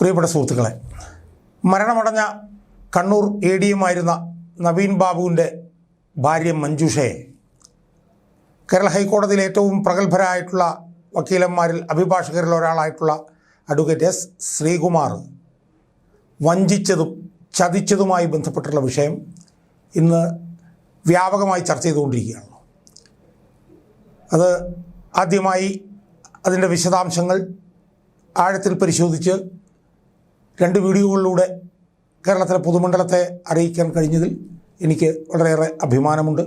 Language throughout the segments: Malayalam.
പ്രിയപ്പെട്ട സുഹൃത്തുക്കളെ മരണമടഞ്ഞ കണ്ണൂർ എ ഡി എം ആയിരുന്ന നവീൻ ബാബുവിന്റെ ഭാര്യ മഞ്ജുഷയെ കേരള ഹൈക്കോടതിയിലെ ഏറ്റവും പ്രഗത്ഭരായിട്ടുള്ള വക്കീലന്മാരിൽ അഭിഭാഷകരിൽ ഒരാളായിട്ടുള്ള അഡ്വക്കേറ്റ് എസ് ശ്രീകുമാർ വഞ്ചിച്ചതും ചതിച്ചതുമായി ബന്ധപ്പെട്ടുള്ള വിഷയം ഇന്ന് വ്യാപകമായി ചർച്ച ചെയ്തുകൊണ്ടിരിക്കുകയാണ്. അത് ആദ്യമായി അതിന്റെ വിശദാംശങ്ങൾ ആഴത്തിൽ പരിശോധിച്ച് രണ്ട് വീഡിയോകളിലൂടെ കേരളത്തിലെ പൊതുമണ്ഡലത്തെ അറിയിക്കാൻ കഴിഞ്ഞതിൽ എനിക്ക് വളരെയേറെ അഭിമാനമുണ്ട്.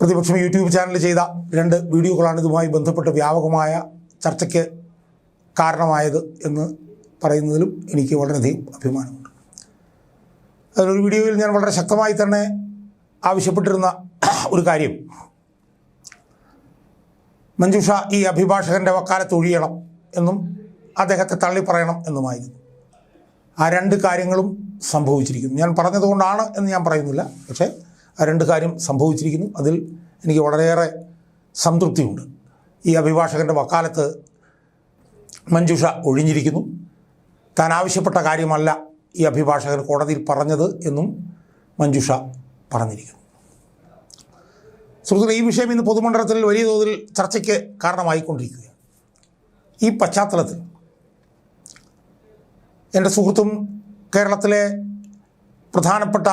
പ്രതിപക്ഷം യൂട്യൂബ് ചാനൽ ചെയ്ത രണ്ട് വീഡിയോകളാണ് ഇതുമായി ബന്ധപ്പെട്ട് വ്യാപകമായ ചർച്ചയ്ക്ക് കാരണമായത് എന്ന് പറയുന്നതിലും എനിക്ക് വളരെയധികം അഭിമാനമുണ്ട്. അതിലൊരു വീഡിയോയിൽ ഞാൻ വളരെ ശക്തമായി തന്നെ ആവശ്യപ്പെട്ടിരുന്ന ഒരു കാര്യം. മഞ്ജുഷ ഈ അഭിഭാഷകന്റെ വക്കാലത്ത് ഒഴിയണം എന്നും അദ്ദേഹത്തെ തള്ളിപ്പറയണം എന്നുമായിരുന്നു. ആ രണ്ട് കാര്യങ്ങളും സംഭവിച്ചിരിക്കുന്നു. ഞാൻ പറഞ്ഞതുകൊണ്ടാണ് എന്ന് ഞാൻ പറയുന്നില്ല. പക്ഷേ ആ രണ്ട് കാര്യം സംഭവിച്ചിരിക്കുന്നു. അതിൽ എനിക്ക് വളരെയേറെ സംതൃപ്തിയുണ്ട്. ഈ അഭിഭാഷകന്റെ വക്കാലത്ത് മഞ്ജുഷ ഒഴിഞ്ഞിരിക്കുന്നു. താൻ ആവശ്യപ്പെട്ട കാര്യമല്ല ഈ അഭിഭാഷകൻ കോടതിയിൽ പറഞ്ഞത് എന്നും മഞ്ജുഷ പറഞ്ഞിരിക്കുന്നു. സുഹൃത്തുക്കളെ ഈ വിഷയം ഇന്ന് പൊതുമണ്ഡലത്തിൽ വലിയ തോതിൽ ചർച്ചയ്ക്ക് കാരണമായിക്കൊണ്ടിരിക്കുകയാണ്. ഈ പശ്ചാത്തലത്തിൽ എന്റെ സുഹൃത്തും കേരളത്തിലെ പ്രധാനപ്പെട്ട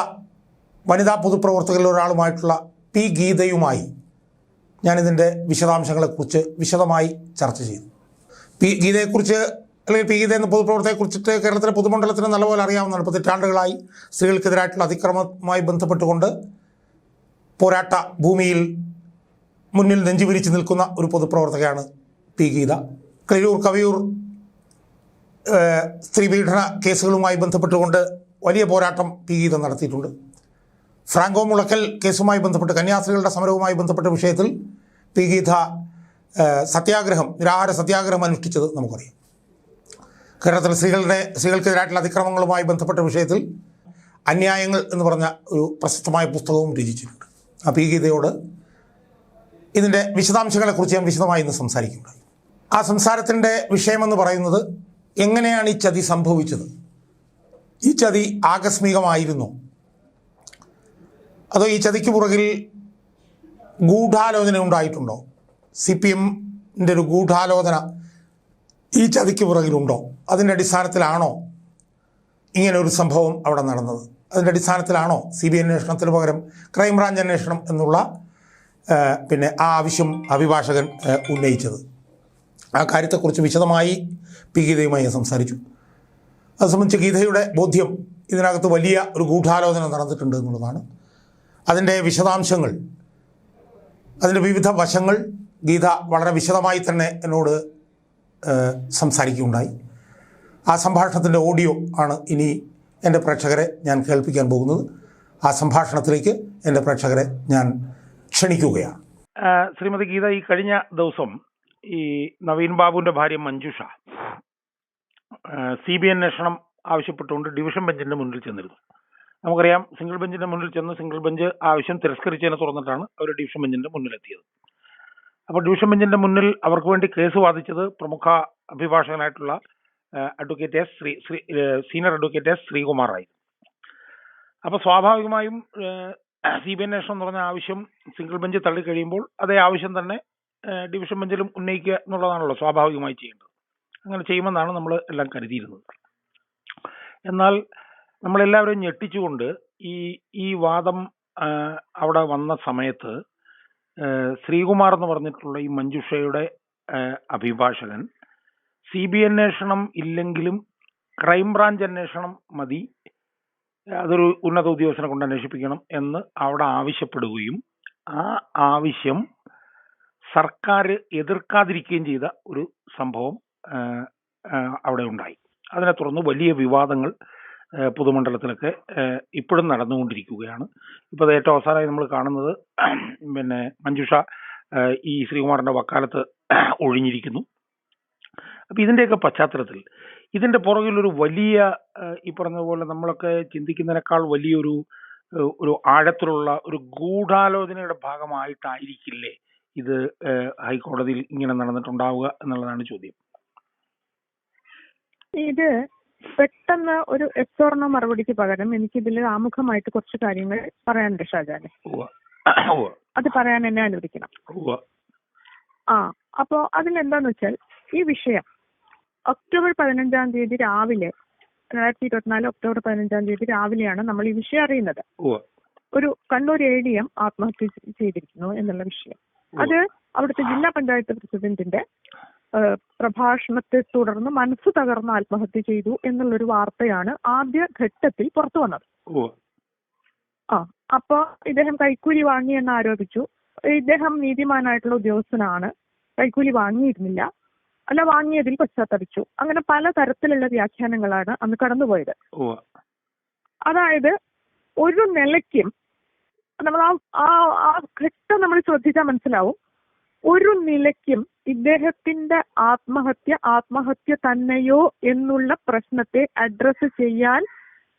വനിതാ പൊതുപ്രവർത്തകരിൽ ഒരാളുമായിട്ടുള്ള പി ഗീതയുമായി ഞാനിതിന്റെ വിശദാംശങ്ങളെക്കുറിച്ച് വിശദമായി ചർച്ച ചെയ്തു. പി ഗീതയെക്കുറിച്ച് അല്ലെങ്കിൽ പി ഗീത എന്ന പൊതുപ്രവർത്തകയെക്കുറിച്ചിട്ട് കേരളത്തിലെ പൊതുമണ്ഡലത്തിന് നല്ലപോലെ അറിയാവുന്നതാണ് പതിറ്റാണ്ടുകളായി സ്ത്രീകൾക്കെതിരായിട്ടുള്ള അതിക്രമവുമായി ബന്ധപ്പെട്ടുകൊണ്ട് പോരാട്ട ഭൂമിയിൽ മുന്നിൽ നെഞ്ചുപിരിച്ച് നിൽക്കുന്ന ഒരു പൊതുപ്രവർത്തകയാണ് പി ഗീത. കലൂർ കവിയൂർ സ്ത്രീപീഡന കേസുകളുമായി ബന്ധപ്പെട്ടുകൊണ്ട് വലിയ പോരാട്ടം പി ഗീത നടത്തിയിട്ടുണ്ട്. ഫ്രാങ്കോ മുളക്കൽ കേസുമായി ബന്ധപ്പെട്ട് കന്യാസ്ത്രീകളുടെ സമരവുമായി ബന്ധപ്പെട്ട വിഷയത്തിൽ പി ഗീത സത്യാഗ്രഹം നിരാഹാര സത്യാഗ്രഹം അനുഷ്ഠിച്ചത് നമുക്കറിയാം. കേരളത്തിലെ സ്ത്രീകളുടെ സ്ത്രീകൾക്കെതിരായിട്ടുള്ള അതിക്രമങ്ങളുമായി ബന്ധപ്പെട്ട വിഷയത്തിൽ അന്യായങ്ങൾ എന്ന് പറഞ്ഞ ഒരു പ്രശസ്തമായ പുസ്തകവും രചിച്ചിട്ടുണ്ട്. ആ പി ഗീതയോട് ഇതിന്റെ വിശദാംശങ്ങളെക്കുറിച്ച് ഞാൻ വിശദമായി ഇന്ന് സംസാരിക്കുന്നുണ്ട് ആ സംസാരത്തിന്റെ വിഷയമെന്ന് പറയുന്നത് എങ്ങനെയാണ് ഈ ചതി സംഭവിച്ചത്? ഈ ചതി ആകസ്മികമായിരുന്നു. അതോ ഈ ചതിക്ക് പുറകിൽ ഗൂഢാലോചന ഉണ്ടായിട്ടുണ്ടോ? സി പി എമ്മിന്റെ ഒരു ഗൂഢാലോചന ഈ ചതിക്ക് പുറകിലുണ്ടോ? അതിന്റെ അടിസ്ഥാനത്തിലാണോ ഇങ്ങനെ ഒരു സംഭവം അവിടെ നടന്നത്? അതിന്റെ അടിസ്ഥാനത്തിലാണോ സി ബി അന്വേഷണത്തിന് പകരം ക്രൈംബ്രാഞ്ച് അന്വേഷണം എന്നുള്ള പിന്നെ ആ ആവശ്യം അഭിഭാഷകൻ ഉന്നയിച്ചത്? ആ കാര്യത്തെക്കുറിച്ച് വിശദമായി പി ഗീതയുമായി സംസാരിച്ചു. അത് സംബന്ധിച്ച് ഗീതയുടെ ബോധ്യം ഇതിനകത്ത് വലിയ ഒരു ഗൂഢാലോചന നടന്നിട്ടുണ്ട് എന്നുള്ളതാണ്. അതിന്റെ വിശദാംശങ്ങൾ അതിന്റെ വിവിധ വശങ്ങൾ ഗീത വളരെ വിശദമായി തന്നെ എന്നോട് സംസാരിക്കുകയുണ്ടായി. ആ സംഭാഷണത്തിന്റെ ഓഡിയോ ആണ് ഇനി എന്റെ പ്രേക്ഷകരെ ഞാൻ കേൾപ്പിക്കാൻ പോകുന്നത്. ആ സംഭാഷണത്തിലേക്ക് എന്റെ പ്രേക്ഷകരെ ഞാൻ ക്ഷണിക്കുകയാണ്. ശ്രീമതി ഗീത ഈ കഴിഞ്ഞ ദിവസം ഈ നവീൻ ബാബുവിന്റെ ഭാര്യ മഞ്ജുഷ സി ബി ഐ അന്വേഷണം ആവശ്യപ്പെട്ടുകൊണ്ട് ഡിവിഷൻ ബെഞ്ചിന്റെ മുന്നിൽ ചെന്നിരുന്നു. നമുക്കറിയാം സിംഗിൾ ബെഞ്ചിന്റെ മുന്നിൽ ചെന്ന് സിംഗിൾ ബെഞ്ച് ആവശ്യം തിരസ്കരിച്ചതിനെ തുറന്നിട്ടാണ് അവർ ഡിവിഷൻ ബെഞ്ചിന്റെ മുന്നിലെത്തിയത്. അപ്പോൾ ഡിവിഷൻ ബെഞ്ചിന്റെ മുന്നിൽ അവർക്ക് വേണ്ടി കേസ് വാദിച്ചത് പ്രമുഖ അഭിഭാഷകനായിട്ടുള്ള advocate S Sree Sree senior advocate S Sreekumar ആയിരുന്നു. അപ്പോൾ സ്വാഭാവികമായും സി ബി അന്വേഷണം എന്ന് പറഞ്ഞ ആവശ്യം സിംഗിൾ ബെഞ്ച് തള്ളിക്കഴിയുമ്പോൾ അതേ ആവശ്യം തന്നെ ഡിവിഷൻ ബെഞ്ചിലും ഉന്നയിക്കുക എന്നുള്ളതാണല്ലോ സ്വാഭാവികമായി ചെയ്യേണ്ടത്. അങ്ങനെ ചെയ്യുമെന്നാണ് നമ്മൾ എല്ലാം കരുതിയിരുന്നത്. എന്നാൽ നമ്മളെല്ലാവരും ഞെട്ടിച്ചുകൊണ്ട് ഈ ഈ വാദം അവിടെ വന്ന സമയത്ത് ശ്രീകുമാർ എന്ന് പറഞ്ഞിട്ടുള്ള ഈ മഞ്ജുഷയുടെ അഭിഭാഷകൻ സി ബി അന്വേഷണം ഇല്ലെങ്കിലും ക്രൈംബ്രാഞ്ച് അന്വേഷണം മതി അതൊരു ഉന്നത ഉദ്യോഗസ്ഥനെ കൊണ്ട് അന്വേഷിപ്പിക്കണം എന്ന് അവിടെ ആവശ്യപ്പെടുകയും ആ ആവശ്യം സർക്കാർ എതിർക്കാതിരിക്കുകയും ചെയ്ത ഒരു സംഭവം അവിടെ ഉണ്ടായി. അതിനെ തുടർന്ന് വലിയ വിവാദങ്ങൾ പൊതുമണ്ഡലത്തിലൊക്കെ ഇപ്പോഴും നടന്നുകൊണ്ടിരിക്കുകയാണ്. ഇപ്പോൾ ഏറ്റവും അവസാനമായി നമ്മൾ കാണുന്നത് പിന്നെ മഞ്ജുഷ ഈ ശ്രീകുമാറിന്റെ വക്കാലത്ത് ഒഴിഞ്ഞിരിക്കുന്നു. അപ്പോൾ ഇതിന്റെയൊക്കെ പശ്ചാത്തലത്തിൽ ഇതിന്റെ പുറകിലൊരു വലിയ ഈ പറഞ്ഞ പോലെ നമ്മളൊക്കെ ചിന്തിക്കുന്നതിനേക്കാൾ വലിയൊരു ഒരു ആഴത്തിലുള്ള ഒരു ഗൂഢാലോചനയുടെ ഭാഗമായിട്ടായിരിക്കില്ലേ ഇത് ഹൈക്കോടതിയിൽ ഇങ്ങനെ നടന്നിട്ടുണ്ടാവുക എന്നുള്ളതാണ് ചോദ്യം ഇത് പെട്ടെന്ന് ഒരു എസ്സോർണ മറുപടിക്ക് പകരം എനിക്കിതിൽ ആമുഖമായിട്ട് കുറച്ച് കാര്യങ്ങൾ പറയാനുണ്ട് ഷാജാനെ. അത് പറയാൻ എന്നെ അനുവദിക്കണം. ആ അപ്പോ അതിലെന്താന്ന് വെച്ചാൽ ഈ വിഷയം ഒക്ടോബർ പതിനഞ്ചാം തീയതി രാവിലെ രണ്ടായിരത്തി ഇരുപത്തിനാല് ഒക്ടോബർ പതിനഞ്ചാം തീയതി രാവിലെയാണ് നമ്മൾ ഈ വിഷയം അറിയുന്നത്. ഒരു കണ്ണൂർ എ ഡി എം ആത്മഹത്യ ചെയ്തിരിക്കുന്നു എന്നുള്ള വിഷയം അത് അവിടുത്തെ ജില്ലാ പഞ്ചായത്ത് പ്രസിഡന്റിന്റെ പ്രഭാഷണത്തെ തുടർന്ന് മനസ്സ് തകർന്ന് ആത്മഹത്യ ചെയ്തു എന്നുള്ളൊരു വാർത്തയാണ് ആദ്യ ഘട്ടത്തിൽ പുറത്തു വന്നത്. ആ അപ്പൊ ഇദ്ദേഹം കൈക്കൂലി വാങ്ങി എന്ന് ആരോപിച്ചു. ഇദ്ദേഹം നീതിമാനായിട്ടുള്ള ഉദ്യോഗസ്ഥനാണ്. കൈക്കൂലി വാങ്ങിയിരുന്നില്ല. അല്ല വാങ്ങിയതിൽ പശ്ചാത്തപിച്ചു. അങ്ങനെ പല തരത്തിലുള്ള വ്യാഖ്യാനങ്ങളാണ് അന്ന് കടന്നുപോയത്. അതായത് ഒരു നിലയ്ക്കും നമ്മൾ ആ ആ- ഘട്ടം നമ്മൾ ശ്രദ്ധിച്ചാൽ മനസ്സിലാവും. ഒരു നിലയ്ക്കും ഇദ്ദേഹത്തിന്റെ ആത്മഹത്യ ആത്മഹത്യ തന്നെയോ എന്നുള്ള പ്രശ്നത്തെ അഡ്രസ് ചെയ്യാൻ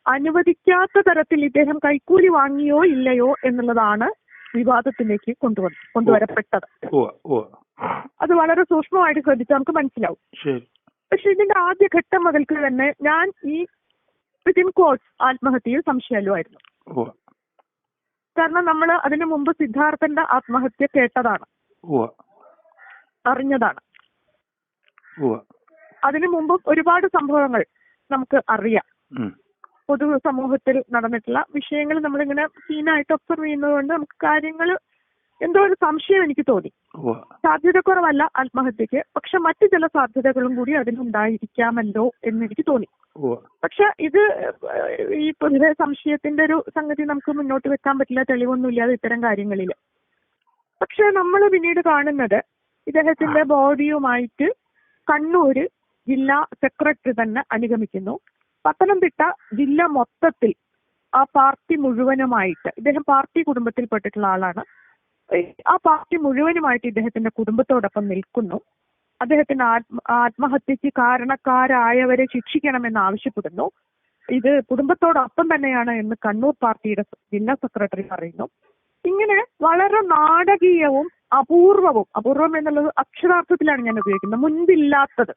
അനുവദിക്കാത്ത തരത്തിൽ ഇദ്ദേഹം കൈക്കൂലി വാങ്ങിയോ ഇല്ലയോ എന്നുള്ളതാണ് വിവാദത്തിലേക്ക് കൊണ്ടുവ കൊണ്ടുവരപ്പെട്ടത്. അത് വളരെ സൂക്ഷ്മമായിട്ട് ശ്രദ്ധിച്ചാൽ നമുക്ക് മനസ്സിലാവും. പക്ഷെ ഇതിന്റെ ആദ്യ ഘട്ടം മുതൽക്ക് തന്നെ ഞാൻ ഈ വിത്തിൻ കോഴ്സ് ആത്മഹത്യയിൽ സംശയമല്ലുമായിരുന്നു ഉവ്വ. കാരണം നമ്മൾ അതിനു മുമ്പ് സിദ്ധാർത്ഥന്റെ ആത്മഹത്യ കേട്ടതാണ്. അറിഞ്ഞതാണ്. അതിനു മുമ്പ് ഒരുപാട് സംഭവങ്ങൾ നമുക്ക് അറിയാം പൊതു സമൂഹത്തിൽ നടന്നിട്ടുള്ള വിഷയങ്ങൾ നമ്മളിങ്ങനെ സീനായിട്ട് ഒബ്സർവ് ചെയ്യുന്നതുകൊണ്ട് നമുക്ക് കാര്യങ്ങൾ എന്തോ ഒരു സംശയം എനിക്ക് തോന്നി സാധ്യത സാധ്യതക്കുറവല്ല ആത്മഹത്യക്ക് പക്ഷെ മറ്റു ചില സാധ്യതകളും കൂടി അതിനുണ്ടായിരിക്കാമല്ലോ എന്ന് എനിക്ക് തോന്നി. പക്ഷെ ഇത് ഈ പൊതുവെ സംശയത്തിന്റെ ഒരു സംഗതി നമുക്ക് മുന്നോട്ട് വെക്കാൻ പറ്റില്ല തെളിവൊന്നുമില്ലാതെ ഇത്തരം കാര്യങ്ങളിൽ. പക്ഷെ നമ്മൾ പിന്നീട് കാണുന്നത് ഇദ്ദേഹത്തിന്റെ ബോഡിയുമായിട്ട് കണ്ണൂര് ജില്ലാ സെക്രട്ടറി തന്നെ അനുഗമിക്കുന്നു. പത്തനംതിട്ട ജില്ല മൊത്തത്തിൽ ആ പാർട്ടി മുഴുവനുമായിട്ട് ഇദ്ദേഹം പാർട്ടി കുടുംബത്തിൽപ്പെട്ടിട്ടുള്ള ആളാണ്. ആ പാർട്ടി മുഴുവനുമായിട്ട് ഇദ്ദേഹത്തിന്റെ കുടുംബത്തോടൊപ്പം നിൽക്കുന്നു. അദ്ദേഹത്തിന്റെ ആത്മ ആത്മഹത്യക്ക് കാരണക്കാരായവരെ ശിക്ഷിക്കണമെന്ന് ആവശ്യപ്പെടുന്നു. ഇത് കുടുംബത്തോടൊപ്പം തന്നെയാണ് എന്ന് കണ്ണൂർ പാർട്ടിയുടെ ജില്ലാ സെക്രട്ടറി പറയുന്നു. ഇങ്ങനെ വളരെ നാടകീയവും അപൂർവവും അപൂർവം എന്നുള്ളത് അക്ഷരാർത്ഥത്തിലാണ് ഞാൻ ഉപയോഗിക്കുന്നത് മുൻപില്ലാത്തത്.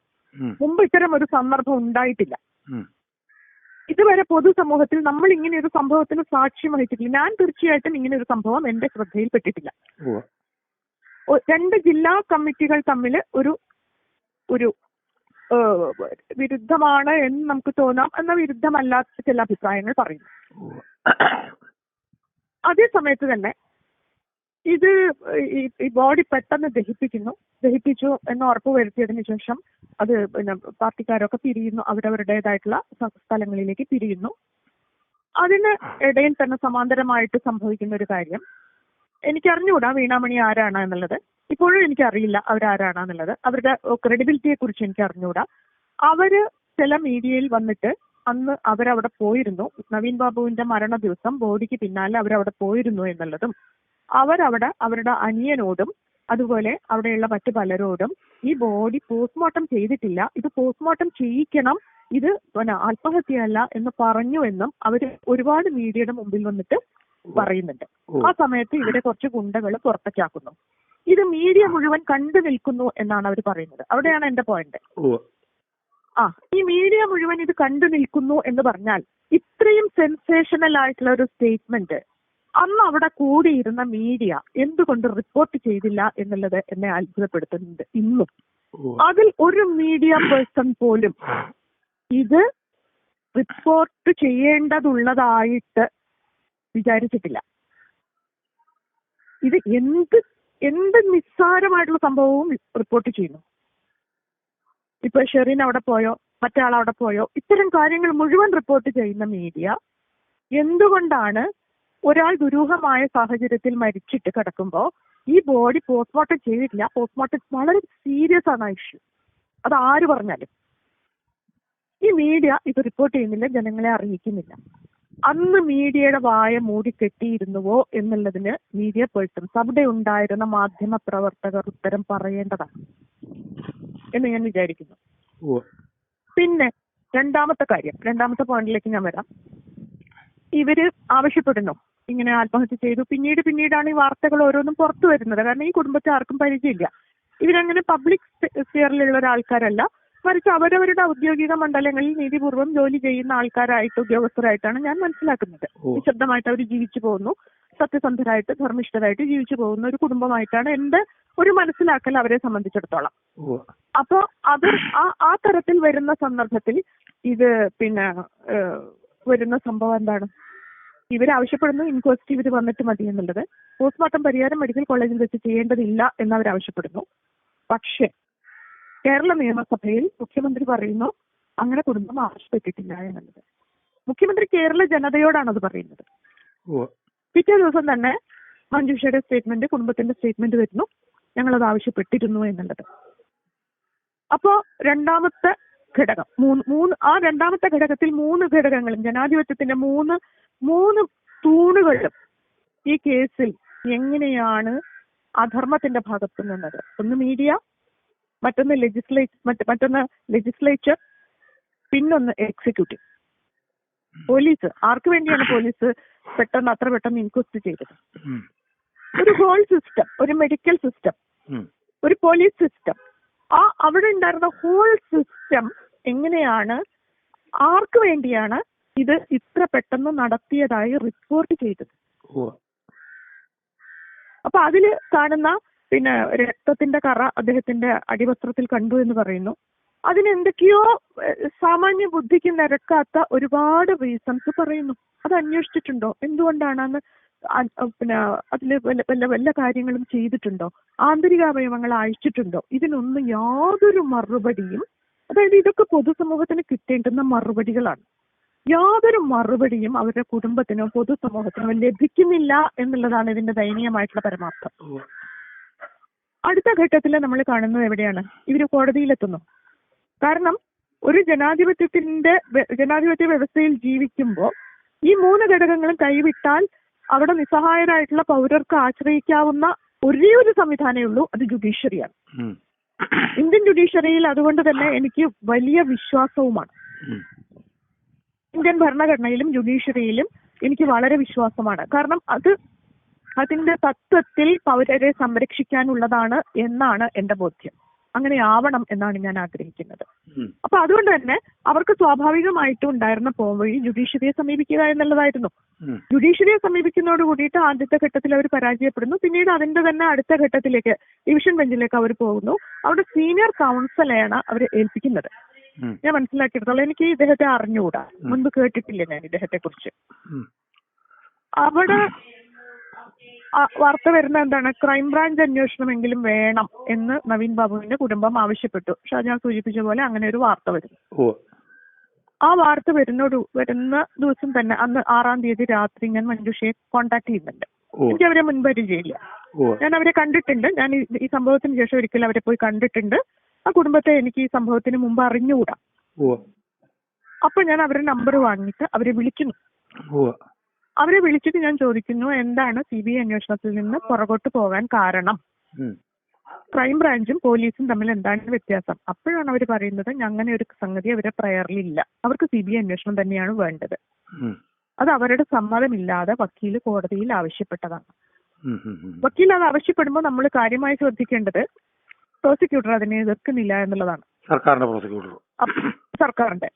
മുമ്പ് ഇത്തരം ഒരു സന്ദർഭം ഉണ്ടായിട്ടില്ല. ഇതുവരെ പൊതുസമൂഹത്തിൽ നമ്മൾ ഇങ്ങനെ ഒരു സംഭവത്തിന് സാക്ഷ്യം വഹിച്ചിട്ടില്ല. ഞാൻ തീർച്ചയായിട്ടും ഇങ്ങനെ ഒരു സംഭവം എന്റെ ശ്രദ്ധയിൽപ്പെട്ടിട്ടില്ല. രണ്ട് ജില്ലാ കമ്മിറ്റികൾ തമ്മിൽ ഒരു ഒരു വിരുദ്ധമാണ് എന്ന് നമുക്ക് തോന്നാം എന്ന വിരുദ്ധമല്ലാത്ത ചില അഭിപ്രായങ്ങൾ പറയുന്നു. അതേ സമയത്ത് തന്നെ ഇത് ഈ ബോഡി പെട്ടെന്ന് ദഹിപ്പിക്കുന്നു. ദഹിപ്പിച്ചു എന്ന് ഉറപ്പ് വരുത്തിയതിനു ശേഷം അത് പിന്നെ പാർട്ടിക്കാരൊക്കെ പിരിയുന്നു. അവരവരുടേതായിട്ടുള്ള സ്ഥ- സ്ഥലങ്ങളിലേക്ക് പിരിയുന്നു. അതിന് ഇടയിൽ തന്നെ സമാന്തരമായിട്ട് സംഭവിക്കുന്ന ഒരു കാര്യം എനിക്ക് അറിഞ്ഞുകൂടാ വീണാമണി ആരാണ് എന്നുള്ളത്. ഇപ്പോഴും എനിക്കറിയില്ല അവരാരാണ് എന്നുള്ളത്. അവരുടെ ക്രെഡിബിലിറ്റിയെ കുറിച്ച് എനിക്ക് അറിഞ്ഞുകൂടാ അവർ ചില മീഡിയയിൽ വന്നിട്ട് അന്ന് അവരവിടെ പോയിരുന്നു. നവീൻ ബാബുവിന്റെ മരണ ദിവസം ബോഡിക്ക് പിന്നാലെ അവരവിടെ പോയിരുന്നു എന്നുള്ളതും അവരവിടെ അവരുടെ അനിയനോടും അതുപോലെ അവിടെയുള്ള മറ്റു പലരോടും ഈ ബോഡി പോസ്റ്റ്മോർട്ടം ചെയ്തിട്ടില്ല. ഇത് പോസ്റ്റ്മോർട്ടം ചെയ്യിക്കണം. ഇത് ആത്മഹത്യയല്ല എന്ന് പറഞ്ഞു എന്നും അവർ ഒരുപാട് മീഡിയയുടെ മുമ്പിൽ വന്നിട്ട് പറയുന്നുണ്ട്. ആ സമയത്ത് ഇവരെ കുറച്ച് ഗുണ്ടകൾ പുറത്തേക്കാക്കുന്നു ഇത് മീഡിയ മുഴുവൻ കണ്ടു നിൽക്കുന്നു എന്നാണ് അവർ പറയുന്നത്. അവിടെയാണ് എന്റെ പോയിന്റ് ആ ഈ മീഡിയ മുഴുവൻ ഇത് കണ്ടു നിൽക്കുന്നു എന്ന് പറഞ്ഞാൽ ഇത്രയും സെൻസേഷണൽ ആയിട്ടുള്ള ഒരു സ്റ്റേറ്റ്മെന്റ് അന്ന് അവിടെ കൂടിയിരുന്ന മീഡിയ എന്തുകൊണ്ട് റിപ്പോർട്ട് ചെയ്തില്ല എന്നുള്ളത് എന്നെ അത്ഭുതപ്പെടുത്തുന്നുണ്ട് ഇന്നും. അതിൽ ഒരു മീഡിയ പേഴ്സൺ പോലും ഇത് റിപ്പോർട്ട് ചെയ്യേണ്ടതുള്ളതായിട്ട് വിചാരിച്ചിട്ടില്ല. ഇത് എന്ത് എന്ത് നിസ്സാരമായിട്ടുള്ള സംഭവവും റിപ്പോർട്ട് ചെയ്യുന്നു. ഇപ്പൊ ഷെറിൻ അവിടെ പോയോ? മറ്റാൾ അവിടെ പോയോ? ഇത്തരം കാര്യങ്ങൾ മുഴുവൻ റിപ്പോർട്ട് ചെയ്യുന്ന മീഡിയ എന്തുകൊണ്ടാണ് ഒരാൾ ദുരൂഹമായ സാഹചര്യത്തിൽ മരിച്ചിട്ട് കിടക്കുമ്പോൾ ഈ ബോഡി പോസ്റ്റ്മോർട്ടം ചെയ്തിട്ടില്ല? പോസ്റ്റ്മോർട്ടം വളരെ സീരിയസ് ആണ് ഇഷ്യൂ അത് ആര് പറഞ്ഞാലും. ഈ മീഡിയ ഇത് റിപ്പോർട്ട് ചെയ്യുന്നില്ല ജനങ്ങളെ അറിയിക്കുന്നില്ല. അന്ന് മീഡിയയുടെ വായ മൂടി കെട്ടിയിരുന്നുവോ എന്നുള്ളതിന് മീഡിയ പേഴ്സൺസ് അവിടെ ഉണ്ടായിരുന്ന മാധ്യമ പ്രവർത്തകർ ഉത്തരം പറയേണ്ടതാണ് എന്ന് ഞാൻ വിചാരിക്കുന്നു. പിന്നെ രണ്ടാമത്തെ കാര്യം രണ്ടാമത്തെ പോയിന്റിലേക്ക് ഞാൻ വരാം. ഇവർ ആവശ്യപ്പെടുന്നു. ഇങ്ങനെ ആത്മഹത്യ ചെയ്തു. പിന്നീട് പിന്നീടാണ് ഈ വാർത്തകൾ ഓരോന്നും പുറത്തു വരുന്നത്. കാരണം ഈ കുടുംബത്തെ ആർക്കും പരിചയമില്ല. ഇവരങ്ങനെ പബ്ലിക് സ്ഫിയറിലുള്ള ഒരാൾക്കാരല്ല. മറിച്ച് അവരവരുടെ ഔദ്യോഗിക മണ്ഡലങ്ങളിൽ നീതിപൂർവം ജോലി ചെയ്യുന്ന ആൾക്കാരായിട്ട് ഉദ്യോഗസ്ഥരായിട്ടാണ് ഞാൻ മനസ്സിലാക്കുന്നത്. നിശബ്ദമായിട്ട് അവർ ജീവിച്ചു പോകുന്നു. സത്യസന്ധരായിട്ട് ധർമ്മിഷ്ഠരായിട്ട് ജീവിച്ചു പോകുന്ന ഒരു കുടുംബമായിട്ടാണ് എന്റെ ഒരു മനസ്സിലാക്കൽ അവരെ സംബന്ധിച്ചിടത്തോളം. അപ്പൊ അപ്പോ അത് ആ ആ തരത്തിൽ വരുന്ന സന്ദർഭത്തിൽ ഇത് പിന്നെ വരുന്ന സംഭവം എന്താണ്? ഇവരാവശ്യപ്പെടുന്നു ഇൻക്വസ്റ്റ് ഇവർ വന്നിട്ട് മതി എന്നുള്ളത്. പോസ്റ്റ്മോർട്ടം പരിഹാരം മെഡിക്കൽ കോളേജിൽ വെച്ച് ചെയ്യേണ്ടതില്ല എന്ന് അവർ ആവശ്യപ്പെടുന്നു. പക്ഷേ കേരള നിയമസഭയിൽ മുഖ്യമന്ത്രി പറയുന്നു അങ്ങനെ കുടുംബം ആവശ്യപ്പെട്ടിട്ടില്ല എന്നുള്ളത്. മുഖ്യമന്ത്രി കേരള ജനതയോടാണ് അത് പറയുന്നത്. പിറ്റേ ദിവസം തന്നെ മഞ്ജുഷയുടെ സ്റ്റേറ്റ്മെന്റ് കുടുംബത്തിന്റെ സ്റ്റേറ്റ്മെന്റ് വരുന്നു. ഞങ്ങൾ അത് ആവശ്യപ്പെട്ടിരുന്നു എന്നുള്ളത്. അപ്പോ രണ്ടാമത്തെ ഘടകം മൂന്ന് മൂന്ന് ആ രണ്ടാമത്തെ ഘടകത്തിൽ മൂന്ന് ഘടകങ്ങളും ജനാധിപത്യത്തിന്റെ മൂന്ന് മൂന്ന് തൂണുകളും ഈ കേസിൽ എങ്ങനെയാണ് അധർമ്മത്തിന്റെ ഭാഗത്ത് നിന്നത്? ഒന്ന് മീഡിയ മറ്റൊന്ന് ലെജിസ്ലേറ്റ് മറ്റൊന്ന് ലെജിസ്ലേച്ചർ പിന്നൊന്ന് എക്സിക്യൂട്ടീവ് പോലീസ് ആർക്ക് വേണ്ടിയാണ് പോലീസ് പെട്ടെന്ന് അത്ര പെട്ടെന്ന് ഇൻക്വസ്റ്റ് ചെയ്തത്. ഒരു ഹോൾ സിസ്റ്റം ഒരു മെഡിക്കൽ സിസ്റ്റം. ഒരു പോലീസ് സിസ്റ്റം ആ അവിടെ ഉണ്ടായിരുന്ന ഹോൾ സിസ്റ്റം എങ്ങനെയാണ് ആർക്ക് വേണ്ടിയാണ് ഇത് ഇത്ര പെട്ടെന്ന് നടത്തിയതായി റിപ്പോർട്ട് ചെയ്തത്. അപ്പൊ അതിൽ കാണുന്ന പിന്നെ രക്തത്തിന്റെ കറ അദ്ദേഹത്തിന്റെ അടിവസ്ത്രത്തിൽ കണ്ടു എന്ന് പറയുന്നു. അതിനെന്തൊക്കെയോ സാമാന്യ ബുദ്ധിക്ക് നിരക്കാത്ത ഒരുപാട് റീസൺസ് പറയുന്നു. അത് അന്വേഷിച്ചിട്ടുണ്ടോ? എന്തുകൊണ്ടാണെന്ന് പിന്നെ അതിൽ വല്ല വല്ല കാര്യങ്ങളും ചെയ്തിട്ടുണ്ടോ? ആന്തരികാവയവങ്ങൾ അയച്ചിട്ടുണ്ടോ ഇതിനൊന്നും യാതൊരു മറുപടിയും അതായത് ഇതൊക്കെ പൊതുസമൂഹത്തിന് കിട്ടേണ്ടുന്ന മറുപടികളാണ്. യാതൊരു മറുപടിയും അവരുടെ കുടുംബത്തിനോ പൊതുസമൂഹത്തിനോ ലഭിക്കുന്നില്ല എന്നുള്ളതാണ് ഇതിന്റെ ദയനീയമായിട്ടുള്ള പരമാർത്ഥം. അടുത്ത ഘട്ടത്തിൽ നമ്മൾ കാണുന്നത് എവിടെയാണ്? ഇവർ കോടതിയിലെത്തുന്നു. കാരണം ഒരു ജനാധിപത്യത്തിന്റെ ജനാധിപത്യ വ്യവസ്ഥയിൽ ജീവിക്കുമ്പോൾ ഈ മൂന്ന് ഘടകങ്ങളും കൈവിട്ടാൽ അവിടെ നിസ്സഹായരായിട്ടുള്ള പൗരർക്ക് ആശ്രയിക്കാവുന്ന ഒരേ ഒരു സംവിധാനമേ ഉള്ളൂ അത് ജുഡീഷ്യറിയാണ്. ഇന്ത്യൻ ജുഡീഷ്യറിയിൽ അതുകൊണ്ട് തന്നെ എനിക്ക് വലിയ വിശ്വാസവുമാണ്. ഇന്ത്യൻ ഭരണഘടനയിലും ജുഡീഷ്യറിയിലും എനിക്ക് വളരെ വിശ്വാസമാണ്. കാരണം അത് അതിന്റെ തത്വത്തിൽ പൗരരെ സംരക്ഷിക്കാനുള്ളതാണ് എന്നാണ് എന്റെ ബോധ്യം. അങ്ങനെ ആവണം എന്നാണ് ഞാൻ ആഗ്രഹിക്കുന്നത്. അപ്പൊ അതുകൊണ്ട് തന്നെ അവർക്ക് സ്വാഭാവികമായിട്ടും ഉണ്ടായിരുന്ന പോംവഴി ജുഡീഷ്യറിയെ സമീപിക്കുക എന്നുള്ളതായിരുന്നു. ജുഡീഷ്യറിയെ സമീപിക്കുന്നതോട് കൂടിയിട്ട് ആദ്യത്തെ ഘട്ടത്തിൽ അവർ പരാജയപ്പെടുന്നു. പിന്നീട് അതിന്റെ തന്നെ അടുത്ത ഘട്ടത്തിലേക്ക് ഡിവിഷൻ ബെഞ്ചിലേക്ക് അവർ പോകുന്നു. അവിടെ സീനിയർ കൗൺസിലെയാണ് അവർ ഏൽപ്പിക്കുന്നത്. ഞാൻ മനസ്സിലാക്കിയിടത്തോളം എനിക്ക് ഇദ്ദേഹത്തെ അറിഞ്ഞുകൂടാ. മുൻപ് കേട്ടിട്ടില്ല ഞാൻ ഇദ്ദേഹത്തെ കുറിച്ച് അവിടെ വാർത്ത വരുന്ന എന്താണ്? ക്രൈംബ്രാഞ്ച് അന്വേഷണമെങ്കിലും വേണം എന്ന് നവീൻ ബാബുവിന്റെ കുടുംബം ആവശ്യപ്പെട്ടു. ഷാജാൻ സൂചിപ്പിച്ച പോലെ അങ്ങനെ ഒരു വാർത്ത വരുന്നു. ആ വാർത്ത വരുന്നൊരു വരുന്ന ദിവസം തന്നെ അന്ന് ആറാം തീയതി രാത്രി ഞാൻ മഞ്ജുഷയെ കോണ്ടാക്ട് ചെയ്യുന്നുണ്ട്. എനിക്ക് അവരെ മുൻപരിചയമില്ല. ഞാൻ അവരെ കണ്ടിട്ടുണ്ട്. ഞാൻ ഈ- സംഭവത്തിന് ശേഷം ഒരിക്കലും അവരെ പോയി കണ്ടിട്ടുണ്ട്. ആ കുടുംബത്തെ എനിക്ക് ഈ സംഭവത്തിന് മുമ്പ് അറിഞ്ഞുകൂടാ. അപ്പൊ ഞാൻ അവരുടെ നമ്പർ വാങ്ങിയിട്ട് അവരെ വിളിക്കുന്നു. അവരെ വിളിച്ചിട്ട് ഞാൻ ചോദിക്കുന്നു എന്താണ് സി ബി ഐ അന്വേഷണത്തിൽ നിന്ന് പുറകോട്ട് പോകാൻ കാരണം. ക്രൈംബ്രാഞ്ചും പോലീസും തമ്മിൽ എന്താണ് വ്യത്യാസം? അപ്പോഴാണ് അവർ പറയുന്നത് അങ്ങനെ ഒരു സംഗതി അവരെ പ്രയറിലില്ല അവർക്ക് സി ബി ഐ അന്വേഷണം തന്നെയാണ് വേണ്ടത്. അത് അവരുടെ സമ്മതമില്ലാതെ വക്കീൽ കോടതിയിൽ ആവശ്യപ്പെട്ടതാണ്. വക്കീൽ അത് ആവശ്യപ്പെടുമ്പോൾ നമ്മൾ കാര്യമായി ശ്രദ്ധിക്കേണ്ടത് പ്രോസിക്യൂട്ടർ അതിനെ എതിർക്കുന്നില്ല എന്നുള്ളതാണ്. സർക്കാരിന്റെ പ്രോസിക്യൂട്ടർ. സർക്കാരിന്റെ.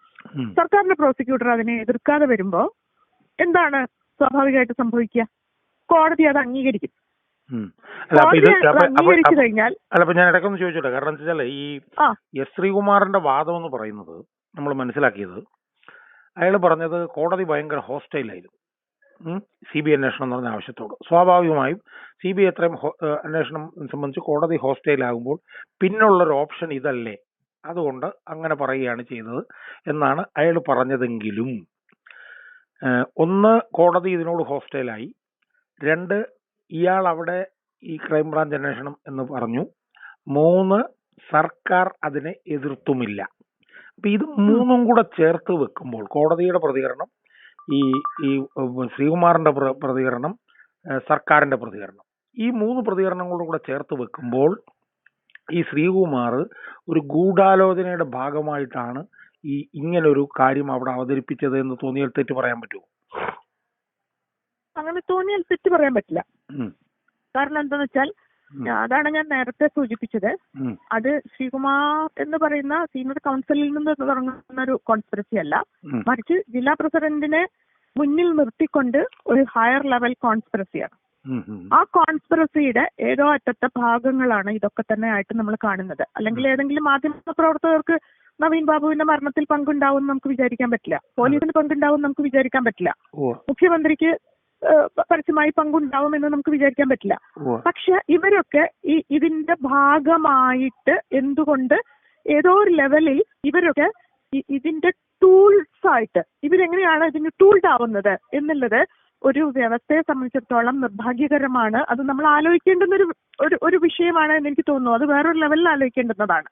സർക്കാരിന്റെ പ്രോസിക്യൂട്ടർ അതിനെ എതിർക്കാതെ വരുമ്പോ എന്താണ് സ്വാഭാവികമായിട്ട് സംഭവിക്കുക. കോടതി അത് അംഗീകരിക്കും. അല്ല അപ്പൊ അംഗീകരിച്ചു കഴിഞ്ഞാൽ അല്ല ഞാൻ ഇടയ്ക്കൊന്ന് ചോദിച്ചോട്ടെ? കാരണം എന്താ വെച്ചാൽ ഈ എസ് ശ്രീകുമാറിന്റെ വാദം എന്ന് പറയുന്നത് നമ്മൾ മനസ്സിലാക്കിയത് അയാൾ പറഞ്ഞത് കോടതി ഭയങ്കര ഹോസ്റ്റൈലായിരുന്നു. സി ബി ഐ അന്വേഷണം എന്ന് പറഞ്ഞ ആവശ്യത്തോട്. സ്വാഭാവികമായും സി ബി ഐ എത്രയും അന്വേഷണം സംബന്ധിച്ച് കോടതി ഹോസ്റ്റൈലാകുമ്പോൾ പിന്നുള്ളൊരു ഓപ്ഷൻ ഇതല്ലേ? അതുകൊണ്ട് അങ്ങനെ പറയുകയാണ് ചെയ്തത് എന്നാണ് അയാൾ പറഞ്ഞതെങ്കിലും ഒന്ന് കോടതി ഇതിനോട് ഹോസ്റ്റലായി. രണ്ട് ഇയാൾ അവിടെ ഈ ക്രൈംബ്രാഞ്ച് അന്വേഷണം എന്ന് പറഞ്ഞു. മൂന്ന് സർക്കാർ അതിനെ എതിർത്തുമില്ല. അപ്പൊ ഇത് മൂന്നും കൂടെ ചേർത്ത് വെക്കുമ്പോൾ കോടതിയുടെ പ്രതികരണം ഈ ഈ ശ്രീകുമാറിന്റെ പ്രതികരണം സർക്കാരിന്റെ പ്രതികരണം. ഈ മൂന്ന് പ്രതികരണങ്ങളും കൂടെ ചേർത്ത് വെക്കുമ്പോൾ ഈ ശ്രീകുമാർ ഒരു ഗൂഢാലോചനയുടെ ഭാഗമായിട്ടാണ് ഈ ഇങ്ങനൊരു കാര്യം അവിടെ അവതരിപ്പിച്ചത് എന്ന് തോന്നിയാൽ തെറ്റ് പറയാൻ പറ്റുമോ? അങ്ങനെ തോന്നിയാൽ തെറ്റ് പറയാൻ പറ്റില്ല. കാരണം എന്താന്ന് വെച്ചാൽ അതാണ് ഞാൻ നേരത്തെ സൂചിപ്പിച്ചത്. അത് ശ്രീകുമാർ എന്ന് പറയുന്ന സീനിയർ കൗൺസിലിൽ നിന്ന് തുടങ്ങുന്ന ഒരു കോൺസ്പിറസി അല്ല. മറിച്ച് ജില്ലാ പ്രസിഡന്റിനെ മുന്നിൽ നിർത്തിക്കൊണ്ട് ഒരു ഹയർ ലെവൽ കോൺസ്പിറസിയാണ്. ആ കോൺസ്പിറസിയുടെ ഏതോ അറ്റത്തെ ഭാഗങ്ങളാണ് ഇതൊക്കെ തന്നെ ആയിട്ട് നമ്മൾ കാണുന്നത്. അല്ലെങ്കിൽ ഏതെങ്കിലും മാധ്യമ പ്രവർത്തകർക്ക് നവീൻ ബാബുവിന്റെ മരണത്തിൽ പങ്കുണ്ടാവും നമുക്ക് വിചാരിക്കാൻ പറ്റില്ല. പോലീസിന് പങ്കുണ്ടാവും നമുക്ക് വിചാരിക്കാൻ പറ്റില്ല. മുഖ്യമന്ത്രിക്ക് പരസ്യമായി പങ്കുണ്ടാവും എന്ന് നമുക്ക് വിചാരിക്കാൻ പറ്റില്ല. പക്ഷെ ഇവരൊക്കെ ഈ ഇതിന്റെ ഭാഗമായിട്ട് എന്തുകൊണ്ട് ഏതോ ഒരു ലെവലിൽ ഇവരൊക്കെ ഇതിന്റെ ടൂൾസ് ആയിട്ട് ഇവരെങ്ങനെയാണ് ഇതിന് ടൂൾഡ് ആവുന്നത് എന്നുള്ളത് ഒരു വ്യവസ്ഥയെ സംബന്ധിച്ചിടത്തോളം നിർഭാഗ്യകരമാണ്. അത് നമ്മൾ ആലോചിക്കേണ്ടുന്ന ഒരു ഒരു ഒരു വിഷയമാണ് എന്ന് എനിക്ക് തോന്നുന്നു. അത് വേറൊരു ലെവലിൽ ആലോചിക്കേണ്ടുന്നതാണ്.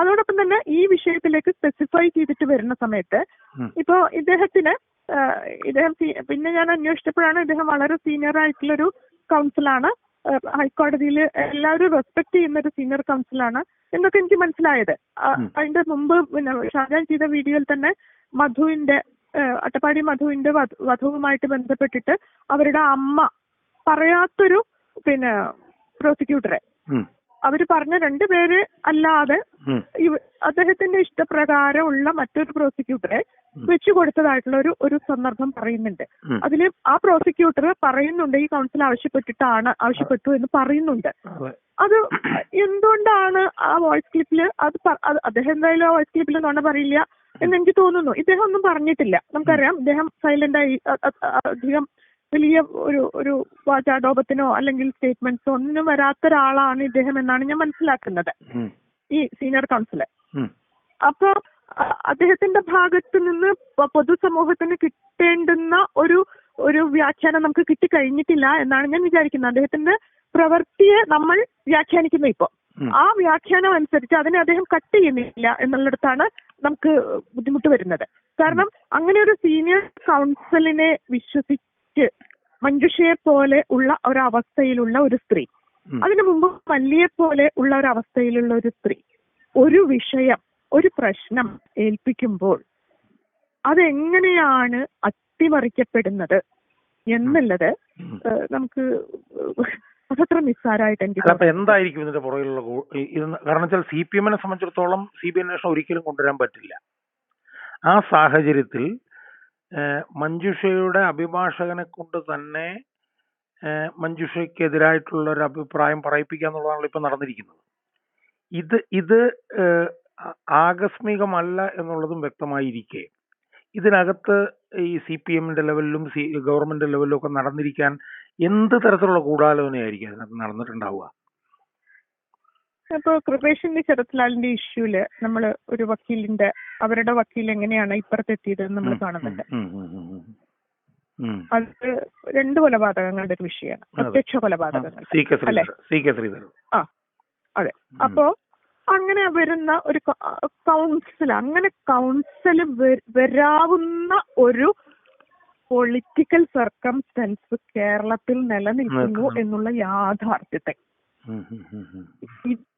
അതോടൊപ്പം തന്നെ ഈ വിഷയത്തിലേക്ക് സ്പെസിഫൈ ചെയ്തിട്ട് വരുന്ന സമയത്ത് ഇപ്പോ ഇദ്ദേഹത്തിന് ഇദ്ദേഹം പിന്നെ ഞാൻ അന്വേഷിച്ചപ്പോഴാണ് ഇദ്ദേഹം വളരെ സീനിയർ ആയിട്ടുള്ളൊരു കൗൺസിലാണ് ഹൈക്കോടതിയിൽ എല്ലാവരും റെസ്പെക്ട് ചെയ്യുന്ന ഒരു സീനിയർ കൗൺസിലാണ് എന്നൊക്കെ എനിക്ക് മനസ്സിലായത്. അതിന്റെ മുമ്പ് പിന്നെ ഷാജാൻ ചെയ്ത വീഡിയോയിൽ തന്നെ മധുവിന്റെ അട്ടപ്പാടി മധുവിന്റെ വധു- വധുവുമായിട്ട് ബന്ധപ്പെട്ടിട്ട് അവരുടെ അമ്മ പറയാത്തൊരു പിന്നെ പ്രോസിക്യൂട്ടറെ. അവർ പറഞ്ഞ രണ്ടുപേര് അല്ലാതെ അദ്ദേഹത്തിന്റെ ഇഷ്ടപ്രകാരമുള്ള മറ്റൊരു പ്രോസിക്യൂട്ടറെ വെച്ചു കൊടുത്തതായിട്ടുള്ള ഒരു ഒരു സന്ദർഭം പറയുന്നുണ്ട്. അതിൽ ആ പ്രോസിക്യൂട്ടർ പറയുന്നുണ്ട് ഈ കൗൺസിൽ ആവശ്യപ്പെട്ടിട്ടാണ് ആവശ്യപ്പെട്ടു എന്ന് പറയുന്നുണ്ട്. അത്. എന്തുകൊണ്ടാണ് ആ വോയിസ് ക്ലിപ്പിൽ അത് അത് അദ്ദേഹം എന്തായാലും ആ വോയിസ് ക്ലിപ്പിൽ നുണ പറയില്ല. എന്ന് എനിക്ക് തോന്നുന്നു. ഇദ്ദേഹം ഒന്നും പറഞ്ഞിട്ടില്ല. നമുക്കറിയാം ഇദ്ദേഹം സൈലന്റ് ആയി അധികം വലിയ ഒരു ഒരു വാചാടോപത്തിനോ അല്ലെങ്കിൽ സ്റ്റേറ്റ്മെന്റ്സോ ഒന്നും വരാത്ത ഒരാളാണ് ഇദ്ദേഹം എന്നാണ് ഞാൻ മനസ്സിലാക്കുന്നത്. ഈ സീനിയർ കൗൺസിലർ. അപ്പൊ അദ്ദേഹത്തിന്റെ ഭാഗത്ത് നിന്ന് പൊതുസമൂഹത്തിന് കിട്ടേണ്ടുന്ന ഒരു ഒരു വ്യാഖ്യാനം നമുക്ക് കിട്ടിക്കഴിഞ്ഞിട്ടില്ല എന്നാണ് ഞാൻ വിചാരിക്കുന്നത്. അദ്ദേഹത്തിന്റെ പ്രവൃത്തിയെ നമ്മൾ വ്യാഖ്യാനിക്കുന്നു ഇപ്പോ. ആ വ്യാഖ്യാനം അനുസരിച്ച് അതിനെ അദ്ദേഹം കട്ട് ചെയ്യുന്നില്ല എന്നുള്ളിടത്താണ് നമുക്ക് ബുദ്ധിമുട്ട് വരുന്നത്. കാരണം അങ്ങനെ ഒരു സീനിയർ കൗൺസിലിനെ വിശ്വസിച്ച് മഞ്ജുഷയെ പോലെ ഉള്ള ഒരവസ്ഥയിലുള്ള ഒരു സ്ത്രീ. അതിനു മുമ്പ് മല്ലിയെ പോലെ ഉള്ള ഒരു അവസ്ഥയിലുള്ള ഒരു സ്ത്രീ. ഒരു വിഷയം ഒരു പ്രശ്നം ഏൽപ്പിക്കുമ്പോൾ അതെങ്ങനെയാണ് അട്ടിമറിക്കപ്പെടുന്നത് എന്നുള്ളത്. നമുക്ക് അതത്ര നിസ്സാരമായിട്ട് എനിക്ക് അപ്പൊ എന്തായിരിക്കും ഇതിന്റെ പുറകിലുള്ള കാരണം വെച്ചാൽ സി പി എമ്മിനെ സംബന്ധിച്ചിടത്തോളം സി ബി അന്വേഷണം ഒരിക്കലും കൊണ്ടുവരാൻ പറ്റില്ല. ആ സാഹചര്യത്തിൽ മഞ്ജുഷയുടെ അഭിഭാഷകനെ കൊണ്ട് തന്നെ മഞ്ജുഷയ്ക്കെതിരായിട്ടുള്ള ഒരു അഭിപ്രായം പറയിപ്പിക്കുക എന്നുള്ളതാണല്ലോ ഇപ്പൊ നടന്നിരിക്കുന്നത്. ഇത് ഇത് ആകസ്മികമല്ല എന്നുള്ളതും വ്യക്തമായിരിക്കെ. ഇതിനകത്ത് ഈ സി പി എമ്മിന്റെ ലെവലിലും സി ഗവൺമെന്റ് ലെവലിലും ഒക്കെ നടന്നിരിക്കാൻ എന്ത് തരത്തിലുള്ള ഗൂഢാലോചനയായിരിക്കും അതിനകത്ത് നടന്നിട്ടുണ്ടാവുക? ഇപ്പൊ കൃപേഷിന്റെ ശരത്ലാലിന്റെ ഇഷ്യൂൽ നമ്മൾ ഒരു വക്കീലിന്റെ അവരുടെ വക്കീൽ എങ്ങനെയാണ് ഇപ്പുറത്തെത്തിയത് നമ്മൾ കാണുന്നുണ്ട്. അത് രണ്ട് കൊലപാതകങ്ങളുടെ ഒരു വിഷയമാണ്. പ്രത്യക്ഷ കൊലപാതകങ്ങൾ ആ അതെ. അപ്പോ അങ്ങനെ വരുന്ന ഒരു കൗൺസിൽ അങ്ങനെ കൗൺസിൽ വരാവുന്ന ഒരു പൊളിറ്റിക്കൽ സർക്കംസ്റ്റൻസ് കേരളത്തിൽ നിലനിൽക്കുന്നു എന്നുള്ള യാഥാർത്ഥ്യത്തെ.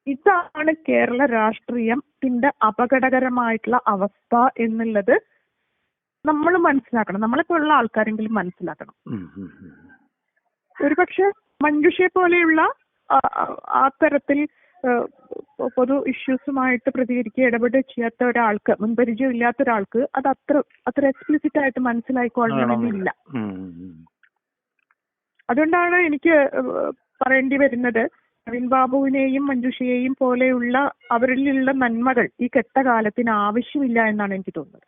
ഇതാണ് കേരള രാഷ്ട്രീയത്തിന്റെ അപകടകരമായിട്ടുള്ള അവസ്ഥ എന്നുള്ളത് നമ്മൾ മനസ്സിലാക്കണം. നമ്മളെപ്പോലുള്ള ആൾക്കാരെങ്കിലും മനസ്സിലാക്കണം. ഒരുപക്ഷെ മഞ്ജുഷയെ പോലെയുള്ള ആ, തരത്തിൽ പൊതു ഇഷ്യൂസുമായിട്ട് പ്രതികരിക്കുക ഇടപെടുക ചെയ്യാത്ത ഒരാൾക്ക് മുൻപരിചയം ഇല്ലാത്ത ഒരാൾക്ക് അത് അത്ര അത്ര എക്സ്പ്ലിസിറ്റ് ആയിട്ട് മനസ്സിലായിക്കൊള്ളണമെന്നില്ല. അതുകൊണ്ടാണ് എനിക്ക് പറയേണ്ടി വരുന്നത് നവീൻ ബാബുവിനെയും മഞ്ജുഷയെയും പോലെയുള്ള അവരിലുള്ള നന്മകൾ ഈ കെട്ടകാലത്തിന് ആവശ്യമില്ല എന്നാണ് എനിക്ക് തോന്നുന്നത്.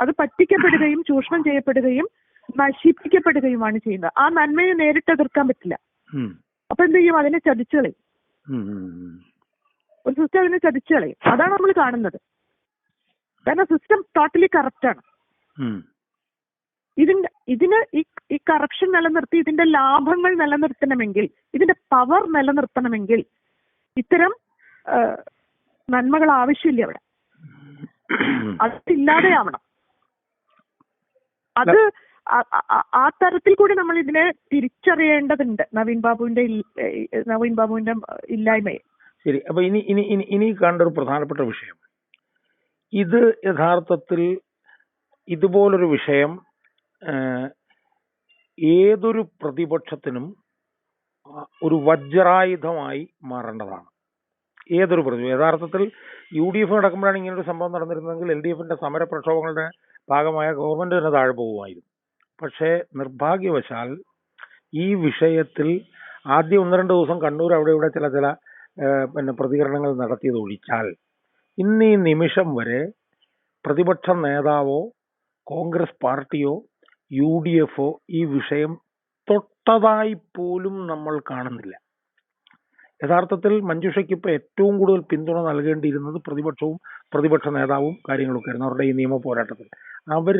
അത് പറ്റിക്കപ്പെടുകയും ചൂഷണം ചെയ്യപ്പെടുകയും നശിപ്പിക്കപ്പെടുകയുമാണ് ചെയ്യുന്നത്. ആ നന്മയെ നേരിട്ട് എതിർക്കാൻ പറ്റില്ല. അപ്പൊ എന്ത് ചെയ്യും? അതിനെ ചതിച്ചു കളയും. ഒരു സിസ്റ്റം അതിനെ ചതിച്ചു കളയും. അതാണ് നമ്മൾ കാണുന്നത്. കാരണം സിസ്റ്റം ടോട്ടലി കറപ്റ്റാണ്. ഇതിന്റെ ഇതിന് ഈ കറപ്ഷൻ നിലനിർത്തി ഇതിന്റെ ലാഭങ്ങൾ നിലനിർത്തണമെങ്കിൽ ഇതിന്റെ പവർ നിലനിർത്തണമെങ്കിൽ ഇത്തരം നന്മകൾ ആവശ്യമില്ല അവിടെ. അതില്ലാതെയാവണം. അത് ആ- തരത്തിൽ കൂടി നമ്മൾ ഇതിനെ തിരിച്ചറിയേണ്ടതുണ്ട് നവീൻ ബാബുവിന്റെ നവീൻ ബാബുവിന്റെ ഇല്ലായ്മയെ. ശരി അപ്പൊ ഇനി ഇനി ഇനി ഇനി കണ്ട ഒരു പ്രധാനപ്പെട്ട വിഷയം. ഇത് യഥാർത്ഥത്തിൽ ഇതുപോലൊരു വിഷയം ഏതൊരു പ്രതിപക്ഷത്തിനും ഒരു വജ്രായുധമായി മാറേണ്ടതാണ്. ഏതൊരു പ്രതി യഥാർത്ഥത്തിൽ യു ഡി എഫ് നടക്കുമ്പോഴാണ് ഇങ്ങനൊരു സംഭവം നടന്നിരുന്നതെങ്കിൽ എൽ ഡി എഫിന്റെ സമര പ്രക്ഷോഭങ്ങളുടെ ഭാഗമായ ഗവൺമെന്റ് തന്നെ താഴെ പോകുമായിരുന്നു. പക്ഷേ നിർഭാഗ്യവശാൽ ഈ വിഷയത്തിൽ ആദ്യം ഒന്ന് രണ്ട് ദിവസം കണ്ണൂർ അവിടെ ഇവിടെ ചില ചില പിന്നെ പ്രതികരണങ്ങൾ നടത്തിയത് ഒഴിച്ചാൽ ഇന്ന് ഈ നിമിഷം വരെ പ്രതിപക്ഷ നേതാവോ കോൺഗ്രസ് പാർട്ടിയോ യു ഡി എഫോ ഈ വിഷയം തൊട്ടതായി പോലും നമ്മൾ കാണുന്നില്ല. യഥാർത്ഥത്തിൽ മഞ്ജുഷയ്ക്ക് ഇപ്പൊ ഏറ്റവും കൂടുതൽ പിന്തുണ നൽകേണ്ടിയിരുന്നത് പ്രതിപക്ഷവും പ്രതിപക്ഷ നേതാവും കാര്യങ്ങളൊക്കെ ആയിരുന്നു അവരുടെ ഈ നിയമ പോരാട്ടത്തിൽ. അവർ